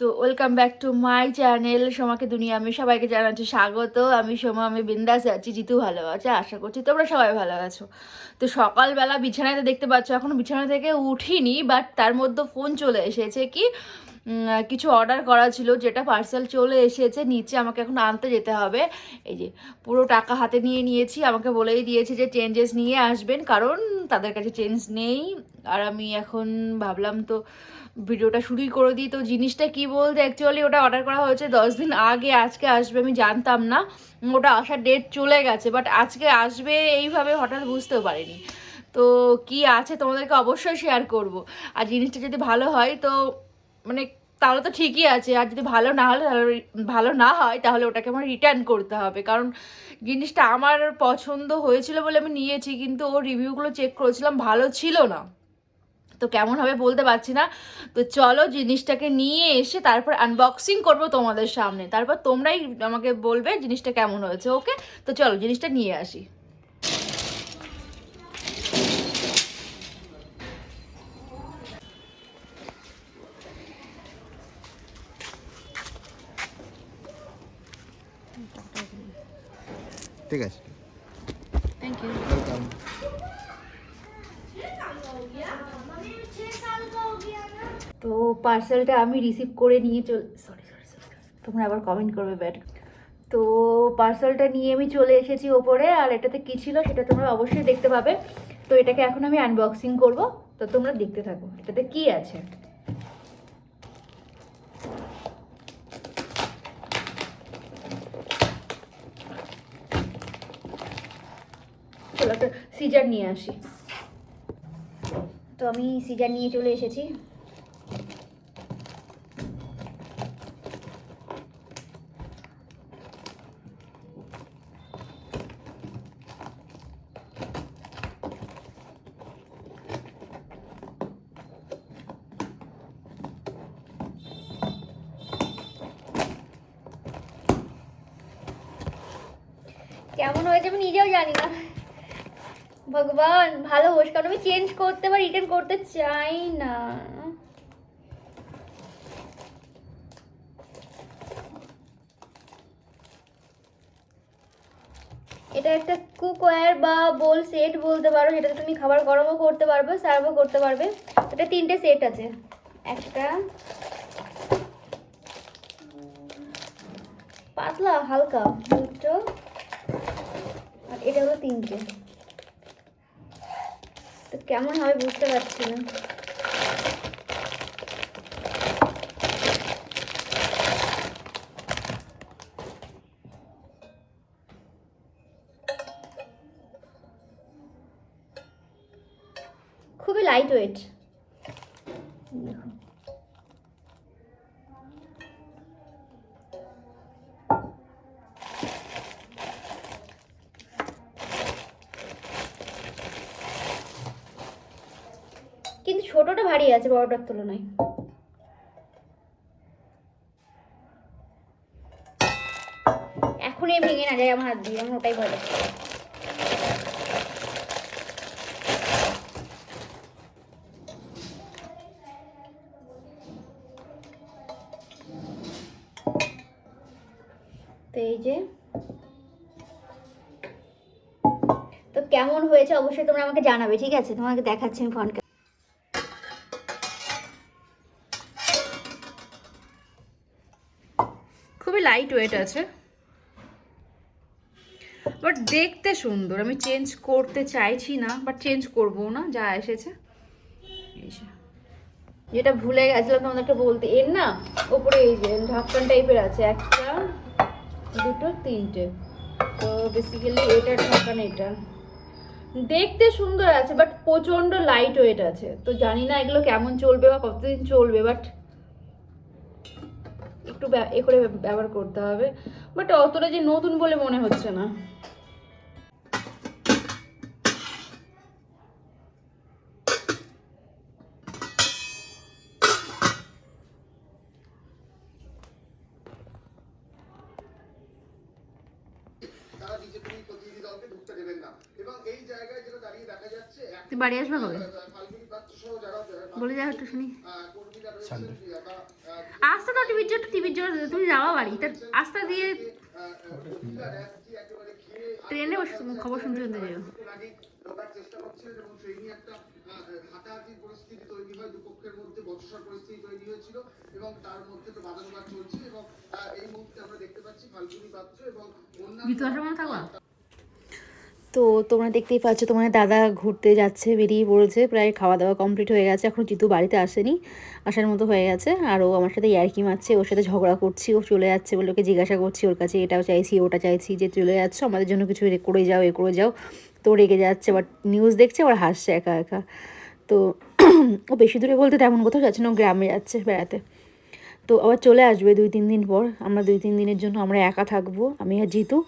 তো welcome back to my channel সোমাকে দুনিয়া। আমি সবাইকে জানাচ্ছি স্বাগত। আমি সোমা, আমি বিন্দাস আছি। জিতু ভালো আছে, আশা করছি তোমরা সবাই ভালো আছো। তো সকালবেলা বিছানাতে দেখতে পাচ্ছ, এখনও বিছানা থেকে উঠিনি বাট তার মধ্যে ফোন চলে এসেছে কি কিছু অর্ডার করা ছিল, যেটা পার্সেল চলে এসেছে, নিচে আমাকে এখন আনতে যেতে হবে। এই যে, পুরো টাকা হাতে নিয়ে নিয়েছি, আমাকে বলেই দিয়েছে যে চেঞ্জেস নিয়ে আসবেন, কারণ তাদের কাছে চেঞ্জ নেই। আর আমি এখন ভাবলাম তো, ভিডিওটা শুরুই করে দিই। তো জিনিসটা কি বলতে অ্যাকচুয়ালি ওটা অর্ডার করা হয়েছে দশ দিন আগে, আজকে আসবে, আমি জানতাম না। ওটা আসার ডেট চলে গেছে বাট আজকে আসবে এইভাবে হঠাৎ বুঝতেও পারিনি। তো কি আছে তোমাদেরকে অবশ্যই শেয়ার করব। আর জিনিসটা যদি ভালো হয়, তো মানে তাহলে তো ঠিকই আছে, আর যদি ভালো না হলে তাহলে ভালো না হয়, তাহলে ওটাকে আমার রিটার্ন করতে হবে। কারণ জিনিসটা আমার পছন্দ হয়েছিল বলে আমি নিয়েছি, কিন্তু ওর রিভিউগুলো চেক করেছিলাম, ভালো ছিল না। তো কেমন হবে বলতে পারছি না। তো চলো জিনিসটাকে নিয়ে এসে তারপর আনবক্সিং করব তোমাদের সামনে। তারপর তোমরাই আমাকে বলবে জিনিসটা কেমন হয়েছে ওকে তো চলো জিনিসটা নিয়ে আসি। ঠিক আছে। থ্যাংক ইউ ওয়েলকাম তো পার্সেলটা আমি রিসিভ করে নিয়ে চল সরি সরি সরি তোমরা আবার কমেন্ট করবে ব্যাড তো পার্সেলটা নিয়ে আমি চলে এসেছি ওপরে আর এটাতে কী ছিল সেটা তোমরা অবশ্যই দেখতে পাবে। তো এটাকে এখন আমি আনবক্সিং করব। তো তোমরা দেখতে থাকো এটাতে কি আছে? চলো একটা সিজার নিয়ে আসি। তো আমি সিজার নিয়ে চলে এসেছি। কেমন হয়েছে আমি নিজেও জানি না। ভগবান, ভালো হোস, কারণ আমি চেঞ্জ করতে বা রিটার্ন করতে চাই না। এটা একটা কুকওয়্যার বা বোল সেট বলতে পারো, যেটাতে তুমি খাবার গরমও করতে পারবে সার্ভও করতে পারবে। এটা তিনটে সেট আছে। একটা, পাতলা, হালকা, দুটো, আর এটা হলো তিনটে। কেমন হবে বুঝতে পারছি না। খুবই লাইট ওয়েট কিন্তু ছোটটা ভারী আছে বড়টার তুলনায়। এখনই ভেঙে না যায় আমার হাত দিয়ে, আমার ওটাই লাগছে। তো এই যে, তো কেমন হয়েছে অবশ্যই তোমরা আমাকে জানাবে, ঠিক আছে? তোমাকে দেখাচ্ছি আমি ফোন লাইট ওয়েট আছে। বাট দেখতে সুন্দর। আমি চেঞ্জ করতে চাইছি না বাট চেঞ্জ করব না যা এসেছে। যেটা ভুলে গেছিলাম তোমাদেরকে বলতে এর না ওপরে এই যে ঢাকন টাইপের আছে একটা দুটো তিনটে। তো বেসিক্যালি এটা ঢাকান এটা। দেখতে সুন্দর আছে বাট প্রচণ্ড লাইট ওয়েট আছে। তো জানি না এগুলো কেমন চলবে বা কতদিন চলবে বাট একটু ব্যা- এ করে ব্যবহার করতে হবে। বাট অতটা যে নতুন বলে মনে হচ্ছে না। তারা বিজেপি প্রতিনিধি দলকে ঢুকতে দেবেন না এবং এই জায়গায় যেটা দাঁড়িয়ে দেখা যাচ্ছে তুই বাড়ি আসবে কবে? বলে যাও একটু শুনি। আসতে তো টিভির জন্য তুমি যাওয়া বাড়ি। তার আস্তা দিয়ে ট্রেনে খবর শুনতে শুনতে যাও ঢোকার চেষ্টা করছিলেন এবং সেই নিয়ে একটা আহ, পরিস্থিতি তৈরি দুপক্ষের মধ্যে বচসার পরিস্থিতি তৈরি হয়েছিল এবং তার মধ্যে তো বাদানুবাদ চলছে এবং এই মুহূর্তে আমরা দেখতে পাচ্ছি ফাল্গুনী পাত্র এবং অন্যান্য জিতু আসার মনে থাকবা? তো তোমরা দেখতেই পাচ্ছ তোমার দাদা ঘুরতে যাচ্ছে, বেরিয়ে পড়েছে, প্রায় খাওয়া দাওয়া কমপ্লিট হয়ে গেছে। এখন জিতু বাড়িতে আসেনি, আসার মতো হয়ে গেছে। আর ও আমার সাথে ইয়ার্কি মারছে, ওর সাথে ঝগড়া করছি, ও চলে যাচ্ছে বলে ওকে জিজ্ঞাসা করছি, ওর কাছে এটাও চাইছি, ওটা চাইছি যে চলে যাচ্ছ, আমাদের জন্য কিছু করে যাও, এ করে যাও। তো রেগে যাচ্ছে বাট নিউজ দেখছে, আবার হাসছে একা একা। তো ও বেশি দূরে বলতে তেমন কোথাও যাচ্ছে না, ও গ্রামে যাচ্ছে বেড়াতে। তো আবার চলে আসবে দুই তিন দিন পর, আমরা দুই তিন দিনের জন্য আমরা একা থাকব, আমি আর জিতু।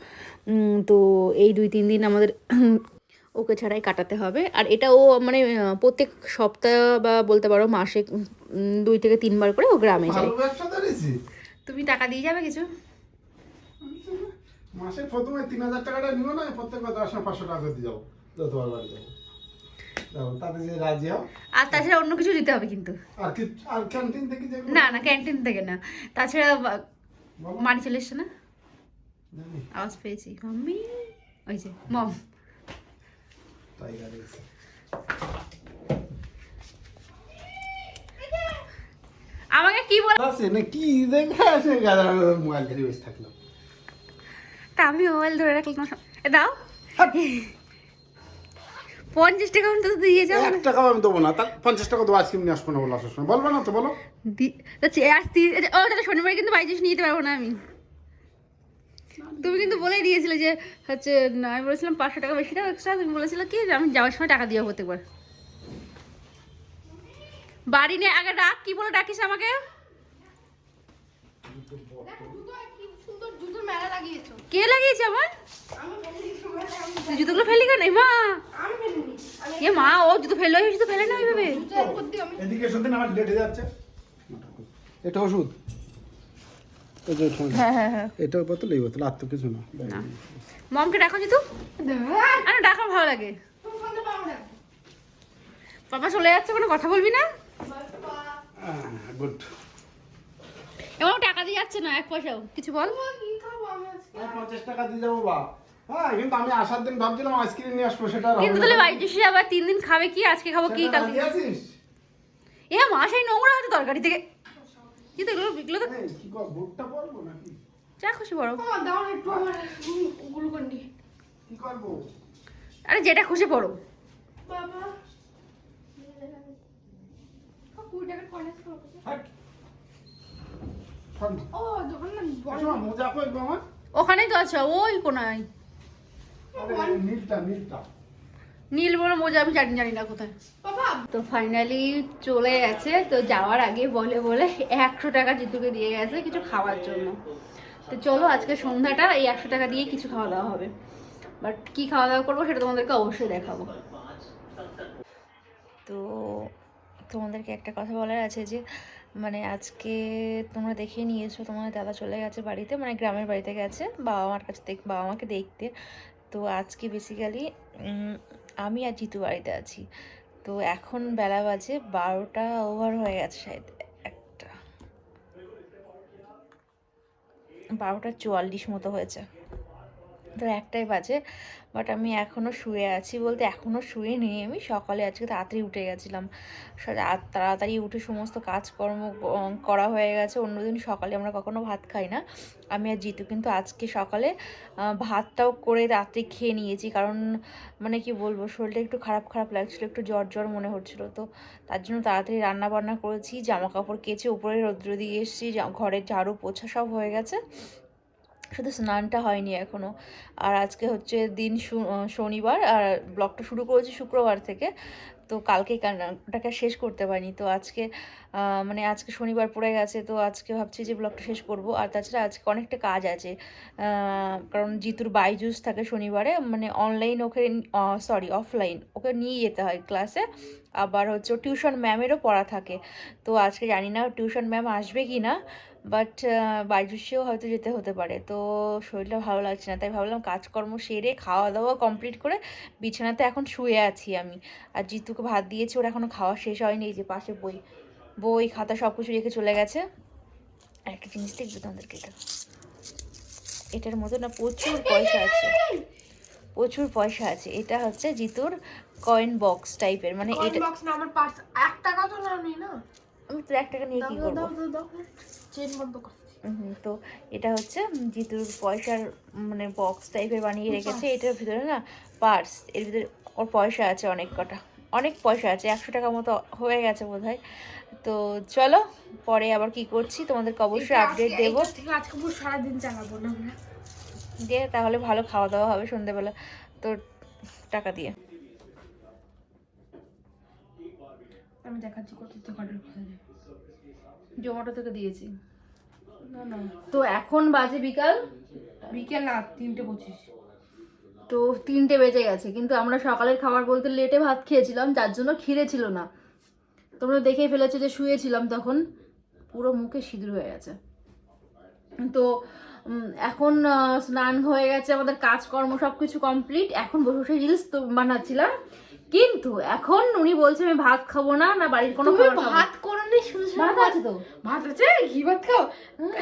তো এই দুই তিন দিন আমাদের ওকে ছাড়াই কাটাতে হবে। আর এটা ও মানে প্রত্যেক সপ্তাহ বা বলতে পারো মাসে দুই থেকে তিনবার করে ও গ্রামে যায়। তুমি টাকা দিয়ে যাবে কিছু? মাসে প্রথমে তিন হাজার টাকাটা নিব না প্রত্যেক দশ পাঁচশো টাকা দিয়ে যাব যতবার বাড়ি যাব। তাতে যে রাজি হও। আর তাছাড়া অন্য কিছু দিতে হবে কিন্তু। আর কি আর ক্যান্টিন থেকে না না ক্যান্টিন থেকে না। তাছাড়া মানি চলে এসছে না? আওয়াজ পেয়েছি মাম্মি ওই যে মম আমাকে কি বল আছে না কি দেখে আসে গাদা মোবাইল ধরে বসে থাকলাম তা আমি মোবাইল ধরে রাখলাম। এ দাও। পঞ্চাশ টাকা অন্তত দিয়ে যাও। এক টাকাও আমি দেবো না তার পঞ্চাশ টাকা দেবো আইসক্রিম নিয়ে আসব না বলো আসার সময়। বলব না তো বলো। আজ তি- ও তাহলে শনিবার কিন্তু বাইজিস নিয়ে যেতে পারব না আমি। তুমি কিন্তু বলেই দিয়েছিলে যে হচ্ছে না, আমি বলেছিলাম পাঁচশো টাকা বেশি টাকা এক্সট্রা তুমি বলেছিলে কি যে আমি যাওয়ার সময় টাকা দিয়ে হতে পারে। বাড়ি নিয়ে আগে ডাক কি বলে ডাকিস আমাকে? জুতোর মেলা লাগিয়েছো। কে লাগিয়েছে আমার? জুতোগুলো ফেলি কেন? মা! আমি ফেলিনি আমি এ মা ও জুতো ফেলল জুতো ফেলে না ওইভাবে? এদিকে এসে আমার লেটে যাচ্ছে। এটা ওষুধ। হ্যাঁ হ্যাঁ হ্যাঁ। এটা বোতল এই বোতল আর তো কিছু না। মমকে ডাকো জিতু। আরে ডাকো ভালো লাগে। পাপা চলে যাচ্ছে কোনো কথা বলবি না? গুড। এমন টাকা দিয়ে যাচ্ছে না এক পয়সাও। কিছু বল। কি খাব আমি আজকে পঞ্চাশ টাকা দিয়ে যাব বা হ্যাঁ কিন্তু আমি আসার দিন ভাবছিলাম আইসক্রিম নিয়ে আসব সেটা কিন্তু তাহলে বাড়িতে এসে আবার তিন দিন খাবে কি আজকে খাব কি কালকে? এ মা সেই নোংরা হয়তো তরকারি থেকে। কি তো এগুলো এগুলো তো কি কর পরবো নাকি? যা খুশি আমার দাও একটু আমার গ্লুকন্ডি কি করব? আরে যেটা খুশি পড়ো বাবা। ওখানেই তো আছে ওই কোনায়। নীলটা নীলটা নীল বলে মোজা আমি জানি জানি না কোথায়। বাবা! তো ফাইনালি চলে গেছে। তো যাওয়ার আগে বলে বলে একশো টাকা জিতুকে দিয়ে গেছে কিছু খাওয়ার জন্য। তো চলো আজকে সন্ধ্যাটা এই একশো টাকা দিয়ে কিছু খাওয়া দাওয়া হবে। বাট কি খাওয়া দাওয়া করব সেটা তোমাদেরকে অবশ্যই দেখাবো। তো তোমাদেরকে একটা কথা বলার আছে যে মানে আজকে তোমরা দেখে নিয়েছো তোমার দাদা চলে গেছে বাড়িতে মানে গ্রামের বাড়িতে গেছে বাবা মার কাছে দেখ বাবা মাকে দেখতে। তো আজকে বেসিক্যালি আমি আর জিতু বাড়িতে আছি। তো এখন বেলা বাজে বারোটা ওভার হয়ে গেছে শায়দ একটা। বারোটা চুয়াল্লিশ মতো হয়েছে। তো একটাই বাজে বাট আমি এখনও শুয়ে আছি বলতে এখনও শুয়ে নেই আমি। সকালে আজকে তাড়াতাড়ি উঠে গেছিলাম। তাড়াতাড়ি উঠে সমস্ত কাজকর্ম করা হয়ে গেছে। অন্যদিন সকালে আমরা কখনো ভাত খাই না। আমি আর জিতু কিন্তু আজকে সকালে ভাতটাও করে রাত্রে খেয়ে নিয়েছি। কারণ মানে কি বলব, শরীরটা একটু খারাপ খারাপ লাগছিল, একটু জ্বর জ্বর মনে হচ্ছিল। তো তার জন্য তাড়াতাড়ি রান্না বান্না করেছি জামা কাপড় কেচে উপরে রৌদ্র দিয়ে এসেছি ঘরের ঝাড়ু, পোছা সব হয়ে গেছে। শুধু স্নানটা হয়নি এখনও আর আজকে হচ্ছে দিন শনিবার, আর ব্লগটা শুরু করেছি শুক্রবার থেকে। তো কালকে ওটাকে শেষ করতে পারিনি। তো আজকে মানে আজকে শনিবার পড়ে গেছে, তো আজকে ভাবছি যে ব্লগটা শেষ করব। আর তাছাড়া আজকে অনেকটা কাজ আছে কারণ জিতুর বাইজুস থাকে শনিবারে মানে online okay sorry offline okay নিয়ে যেতে হয় ক্লাসে আবার হচ্ছে টিউশন ম্যামেরও পড়া থাকে। তো আজকে জানি না টিউশন ম্যাম আসবে কি না বাট বাইজুসেও হয়তো যেতে হতে পারে। তো শরীরটা ভালো লাগছে না তাই ভাবলাম কাজকর্ম সেরে খাওয়া দাওয়া কমপ্লিট করে বিছানাতে এখন শুয়ে আছি আমি। আর জিতুকে ভাত দিয়েছি ওর এখনও খাওয়া শেষ হয়নি এই যে পাশে বই বই খাতা সব কিছু রেখে চলে গেছে। আর একটা জিনিস দেখবে তোমাদেরকে এটা। এটার মতো না প্রচুর পয়সা আছে। প্রচুর পয়সা আছে। এটা হচ্ছে জিতুর কয়েন বক্স টাইপের মানে এটা বক্স না আমার পার্স এক টাকা তো না নেই না? আমি তো এক টাকা নিয়ে কি করব? চেন বন্ধ কর তো এটা হচ্ছে জিতুর পয়সার মানে বক্স টাইপের বানিয়ে রেখেছে। এটার ভিতরে না পার্স এর ভিতরে ওর পয়সা আছে অনেক কটা। অনেক পয়সা আছে একশো টাকা মতো হয়ে গেছে বোধ তো চলো পরে আবার কি করছি তোমাদেরকে অবশ্যই আপডেট দেবো। আজকে পুরো সারাদিন চালাবো না আমরা। দিয়ে তাহলে ভালো খাওয়া দাওয়া হবে সন্ধ্যেবেলা তো টাকা দিয়ে। আমি দেখাচ্ছি কত টাকা জোম্যাটো থেকে দিয়েছি। না না। তো এখন বাজে বিকাল? বিকেল না তিনটে পঁচিশ। তো তিনটে বেজে গেছে কিন্তু আমরা সকালের খাবার বলতে লেটে ভাত খেয়েছিলাম যার জন্য খিদে ছিল না। তোমরা দেখেই ফেলেছো যে শুয়েছিলাম তখন পুরো মুখে সিঁদুর হয়ে গেছে। তো এখন স্নান হয়ে গেছে আমাদের কাজকর্ম সব কিছু কমপ্লিট এখন বসে বসে রিলস তো বানাচ্ছিলাম। কিন্তু এখন উনি বলছে আমি ভাত খাব না না বাড়ির কোনো তুমি। ভাত করো নি শুধু ভাত আছে তো। ভাত আছে? ঘি ভাত খাও?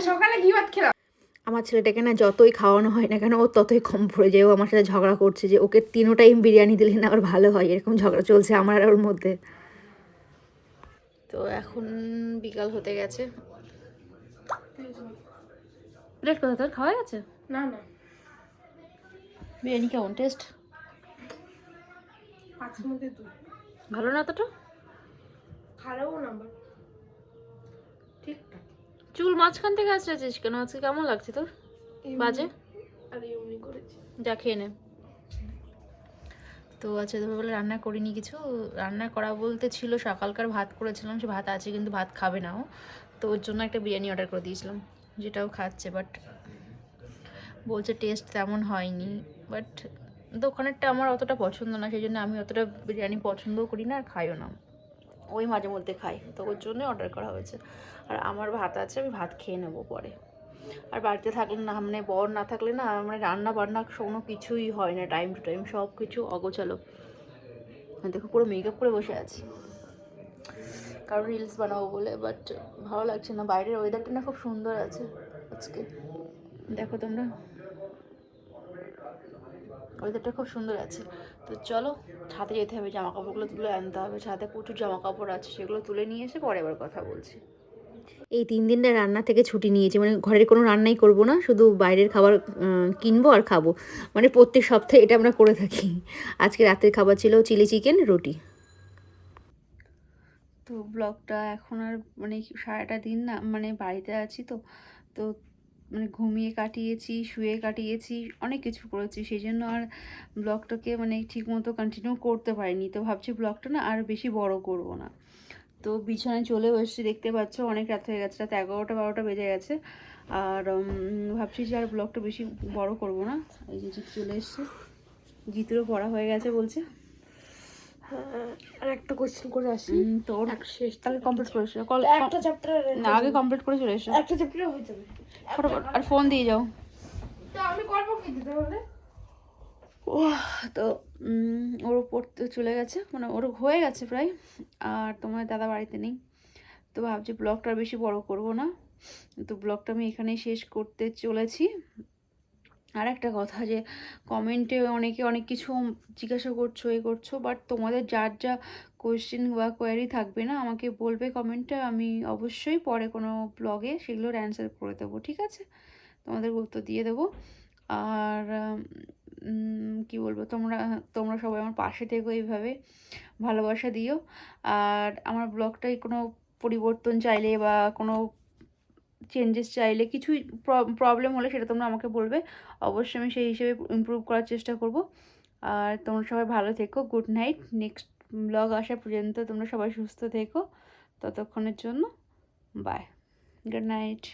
সকালে ঘি ভাত খেলাম। আমার ছেলেটাকে না যতই খাওয়ানো হয় না কেন ও ততই কম পড়ে যায়। ও আমার সাথে ঝগড়া করছে যে ওকে তিনো টাইম বিরিয়ানি দিলে না আবার ভালো হয়? এরকম ঝগড়া চলছে আমার আর ওর মধ্যে। তো এখন বিকাল হতে গেছে। প্লেট কোথা তোর খাওয়া গেছে? না না। বিরিয়ানি কেমন? টেস্ট পাঁচের মধ্যে দুই। ভালো না অতটা খারাপও নাম্বার ঠিকঠাক চুল মাঝখান থেকে আসছিস কেন? আজকে কেমন লাগছে তোর? বাজে? আর এমনি করেছি। যা খেয়ে নে। তো আচ্ছা দুপুরবেলা রান্না করিনি কিছু। রান্না করা বলতে ছিল সকালকার ভাত করেছিলাম সে ভাত আছে কিন্তু ভাত খাবে না ও। তো ওর জন্য একটা বিরিয়ানি অর্ডার করে দিয়েছিলাম যেটাও খাচ্ছে বাট বলছে টেস্ট তেমন হয়নি বাট দোকানেরটা আমার অতটা পছন্দ না, সেই জন্য আমি অতটা বিরিয়ানি পছন্দও করি না আর খাইও না। ওই মাঝে মধ্যে খাই, তো ওর জন্য অর্ডার করা হয়েছে। আর আমার ভাত আছে, আমি ভাত খেয়ে নেব পরে। আর বাড়িতে থাকলে না মানে বর না থাকলে না মানে রান্না বান্না কোনো কিছুই হয় না টাইম টু টাইম সব কিছু অগোছালো। দেখো পুরো মেকআপ করে বসে আছি। কারণ রিলস বানাবো বলে বাট ভালো লাগছে না। বাইরের ওয়েদারটা না খুব সুন্দর আছে আজকে। দেখো তোমরা। ওয়েদারটা খুব সুন্দর আছে। তো চলো ছাদে যেতে হবে জামা কাপড়গুলো তুলে আনতে হবে। ছাদে প্রচুর জামা কাপড় আছে সেগুলো তুলে নিয়ে এসে পরে আবার কথা বলছি। এই তিন দিনটা রান্না থেকে ছুটি নিয়েছি মানে ঘরের কোনো রান্নাই করব না শুধু বাইরের খাবার কিনবো আর খাব। মানে প্রত্যেক সপ্তাহে এটা আমরা করে থাকি। আজকে রাতের খাবার ছিল চিলি চিকেন রুটি। তো ব্লগটা এখন আর মানে সারাটা দিন না মানে বাড়িতে আছি তো তো মানে ঘুমিয়ে কাটিয়েছি, শুয়ে কাটিয়েছি, অনেক কিছু করেছি। সেই জন্য আর ব্লগটাকে মানে ঠিকমতো কন্টিনিউ করতে পারিনি। তো ভাবছি ব্লগটা না আর বেশি বড় করব না। তো বিছানায় চলেও এসেছি। দেখতে পাচ্ছ অনেক রাত হয়ে গেছে। রাত এগারোটা, বারোটা বেজে গেছে। আর ভাবছি যে আর ব্লগটা বেশি বড় করব না। এই যে চলে এসছে। জিতুরও পড়া হয়ে গেছে বলছে। আর একটা কোশ্চেন করে আসি। তোর? শেষ তাহলে কমপ্লিট করে এসো। একটা চ্যাপ্টার না আগে কমপ্লিট করে চলে এসো। একটা চ্যাপ্টার হয়ে যাবে। ফটোফট আর ফোন দিয়ে যাও। তো আমি করব কি দিতে ও তো ওর পড়তে চলে গেছে। মানে ওর হয়ে গেছে প্রায়। আর তোমার দাদা বাড়িতে নেই। তো ভাবছি ব্লগটা আর বেশি বড় করব না। তো ব্লগটা আমি এখানেই শেষ করতে চলেছি। আর একটা কথা যে কমেন্টে অনেকে অনেক কিছু জিজ্ঞাসা করছ, এ করছ বাট তোমাদের যার যা কোয়েশ্চেন বা কোয়ারি থাকবে না, আমাকে বলবে কমেন্টে আমি অবশ্যই পরে কোনো ব্লগে সেগুলোর অ্যান্সার করে দেবো, ঠিক আছে? তোমাদের উত্তর দিয়ে দেবো। আর কি বলব, তোমরা তোমরা সবাই আমার পাশে থেকো এইভাবে, ভালোবাসা দিও। আর আমার ব্লগটাই কোনো পরিবর্তন চাইলে বা কোনো চেঞ্জেস চাইলে কিছুই প্রবলেম হলে সেটা তোমরা আমাকে বলবে। অবশ্যই আমি সেই হিসেবে ইম্প্রুভ করার চেষ্টা করব। আর তোমরা সবাই ভালো থেকো গুড নাইট নেক্সট ব্লগ আসা পর্যন্ত তোমরা সবাই সুস্থ থেকো। ততক্ষণের জন্য বাই গুড নাইট